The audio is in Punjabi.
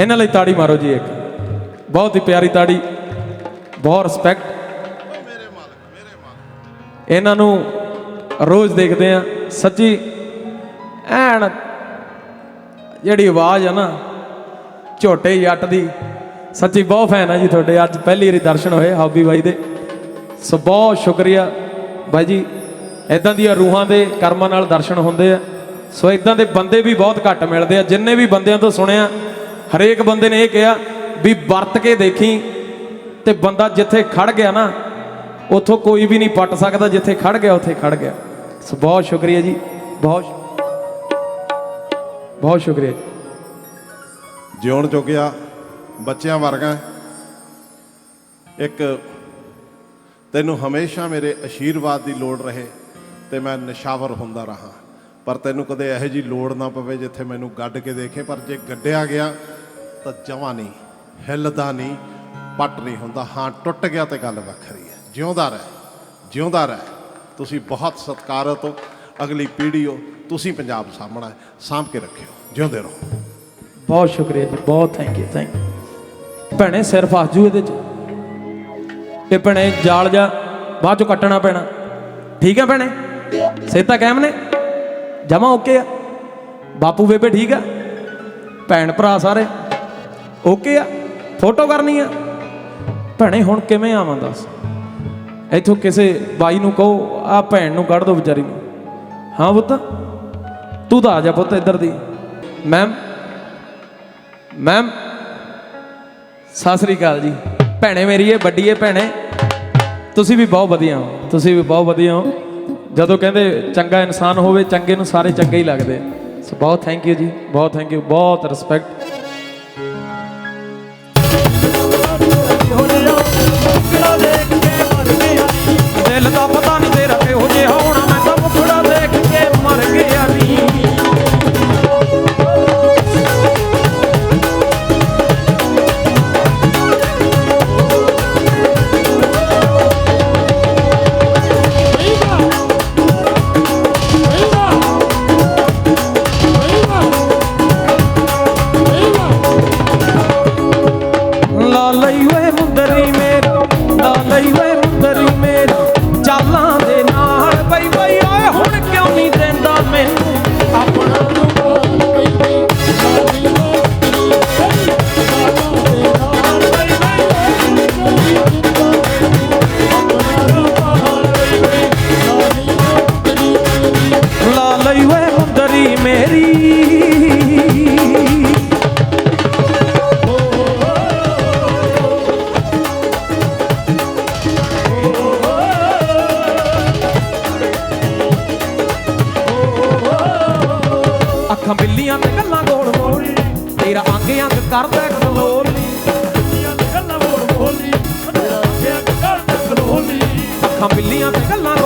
ਇਹਨਾਂ ਲਈ ਤਾੜੀ ਮਾਰੋ ਜੀ ਇੱਕ। ਬਹੁਤ ਹੀ ਪਿਆਰੀ ਤਾੜੀ, ਬਹੁਤ ਰਿਸਪੈਕਟ ਇਹਨਾਂ ਨੂੰ ਰੋਜ਼ ਦੇਖਦੇ ਆ ਸੱਚੀ ਐਨ ਜਿਹੜੀ ਆਵਾਜ਼ ਆ ਨਾ, ਝੋਟੇ ਜੱਟ ਦੀ। ਸੱਚੀ ਬਹੁਤ ਫੈਨ ਆ ਜੀ ਤੁਹਾਡੇ। ਅੱਜ ਪਹਿਲੀ ਵਾਰੀ ਦਰਸ਼ਨ ਹੋਏ ਹਾਬੀ ਬਾਈ ਦੇ। ਸੋ ਬਹੁਤ ਸ਼ੁਕਰੀਆ ਬਾਈ ਜੀ। ਇਦਾਂ ਦੀਆਂ ਰੂਹਾਂ ਦੇ ਕਰਮਾਂ ਨਾਲ ਦਰਸ਼ਨ ਹੁੰਦੇ ਆ। ਸੋ ਇਦਾਂ ਦੇ ਬੰਦੇ ਵੀ ਬਹੁਤ ਘੱਟ ਮਿਲਦੇ ਆ। ਜਿੰਨੇ ਵੀ ਬੰਦਿਆਂ ਤੋਂ ਸੁਣਿਆ ਹਰੇਕ ਬੰਦੇ ਨੇ ਇਹ ਕਿਹਾ ਵੀ ਵਰਤ ਕੇ ਦੇਖੀ ਤੇ ਬੰਦਾ ਜਿੱਥੇ ਖੜ ਗਿਆ ਨਾ, ਉਥੋਂ ਕੋਈ ਵੀ ਨਹੀਂ ਪੱਟ ਸਕਦਾ, ਜਿੱਥੇ ਖੜ ਗਿਆ, ਉੱਥੇ ਖੜ ਗਿਆ। ਸੋ ਬਹੁਤ ਸ਼ੁਕਰੀਆ ਜੀ, ਬਹੁਤ ਬਹੁਤ ਸ਼ੁਕਰੀਆ ਜੀ। ਜਿਉਣ ਜੋਗਿਆ ਬੱਚਿਆਂ ਵਰਗਾ, ਇੱਕ ਤੈਨੂੰ ਹਮੇਸ਼ਾ ਮੇਰੇ ਆਸ਼ੀਰਵਾਦ ਦੀ ਲੋੜ ਰਹੇ ਤੇ ਮੈਂ ਨਿਸ਼ਾਵਰ ਹੁੰਦਾ ਰਹਾ। ਪਰ ਤੈਨੂੰ ਕਦੇ ਇਹੋ ਜੀ ਲੋੜ ਨਾ ਪਵੇ ਜਿੱਥੇ ਮੈਨੂੰ ਗੱਡ ਕੇ ਦੇਖੇ, ਪਰ ਜੇ ਗੱਡਿਆ ਗਿਆ ਤਾਂ ਜਮਾ ਨਹੀਂ, ਹਿੱਲਦਾ ਨਹੀਂ, ਪੱਟ ਨਹੀਂ ਹੁੰਦਾ। ਹਾਂ, ਟੁੱਟ ਗਿਆ ਤੇ ਗੱਲ ਵੱਖਰੀ ਹੈ। ਜਿਉਂਦਾ ਰਹਿ ਜਿਉਂਦਾ ਰਹਿ। ਤੁਸੀਂ ਬਹੁਤ ਸਤਿਕਾਰਤ ਹੋ। ਅਗਲੀ ਪੀੜ੍ਹੀ ਹੋ। ਤੁਸੀਂ ਪੰਜਾਬ ਸਾਹਮਣਾ ਸਾਂਭ ਕੇ ਰੱਖਿਓ। ਜਿਉਂਦੇ ਰਹੋ। ਬਹੁਤ ਸ਼ੁਕਰੀਆ ਜੀ। ਬਹੁਤ ਥੈਂਕ ਯੂ ਥੈਂਕ ਯੂ ਭੈਣੇ, ਸਿਰ ਫਸ ਜੂ ਇਹਦੇ ਚ। ਇਹ ਭੈਣੇ, ਜਾਲ ਜਾ ਬਾਅਦ ਚੋਂ ਕੱਟਣਾ ਪੈਣਾ। ਠੀਕ ਹੈ ਭੈਣੇ? ਸੇਤਾ ਕਾਇਮ ਨੇ। ਜਮਾ ਓਕੇ ਆ। ਬਾਪੂ ਬੇਬੇ ਠੀਕ ਆ। ਭੈਣ ਭਰਾ ਸਾਰੇ। ਓਕੇ ਆ, ਫੋਟੋ ਕਰਨੀ ਆ। ਭੈਣੇ, ਹੁਣ ਕਿਵੇਂ ਆਵਾਂ ਦੱਸ? ਇੱਥੋਂ ਕਿਸੇ ਬਾਈ ਨੂੰ ਕਹੋ, ਆ ਭੈਣ ਨੂੰ ਕੱਢ ਦੋ ਵਿਚਾਰੀ ਨੂੰ। ਹਾਂ ਪੁੱਤ, ਤੂੰ ਤਾਂ ਆ ਜਾ ਪੁੱਤ ਇੱਧਰ ਦੀ। ਮੈਮ ਮੈਮ ਸਤਿ ਸ੍ਰੀ ਅਕਾਲ ਜੀ। ਭੈਣੇ ਮੇਰੀ ਇਹ ਵੱਡੀ ਹੈ ਭੈਣੇ। ਤੁਸੀਂ ਵੀ ਬਹੁਤ ਵਧੀਆ ਹੋ। ਤੁਸੀਂ ਵੀ ਬਹੁਤ ਵਧੀਆ ਹੋ। ਜਦੋਂ ਕਹਿੰਦੇ ਚੰਗਾ ਇਨਸਾਨ ਹੋਵੇ, ਚੰਗੇ ਨੂੰ ਸਾਰੇ ਚੰਗੇ ਹੀ ਲੱਗਦੇ ਸੋ ਬਹੁਤ ਥੈਂਕ ਯੂ ਜੀ, ਬਹੁਤ ਥੈਂਕ ਯੂ ਬਹੁਤ ਰਿਸਪੈਕਟ ਦਿਲ ਪਤਾ ਅੱਖਾਂ ਬਿੱਲੀਆਂ ਤੇ ਗੱਲਾਂ ਗੋਲ ਮੋਲ ਤੇਰਾ ਅੰਗ ਅੰਗ ਕਰਦਾ ਕਲੋਲ ਅੱਖਾਂ ਬਿੱਲੀਆਂ ਤੇ ਗੱਲਾਂ